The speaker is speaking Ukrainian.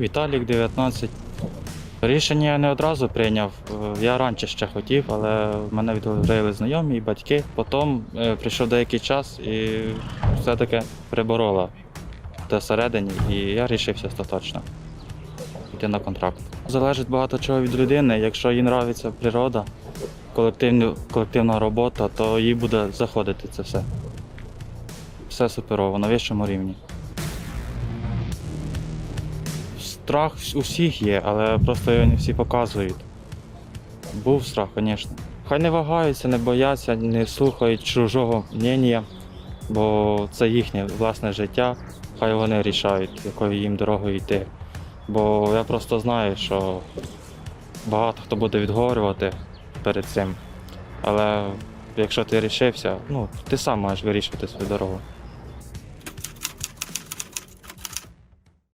Віталік 19. Рішення я не одразу прийняв. Е, Я раніше ще хотів, але мене відговорили знайомі і батьки. Потім е, прийшов деякий час і все-таки приборола те всередині, і я рішився остаточно йти на контракт. Залежить багато чого від людини. Якщо їй подобається природа, колективна робота, то їй буде заходити це все. Все суперово, на вищому рівні. Страх у всіх є, але просто його не всі показують. Був страх, звісно. Хай не вагаються, не бояться, не слухають чужого мнення, бо це їхнє власне життя. Хай вони рішають, якою їм дорогою йти. Бо я просто знаю, що багато хто буде відговорювати перед цим. Але якщо ти рішився, ну ти сам маєш вирішувати свою дорогу.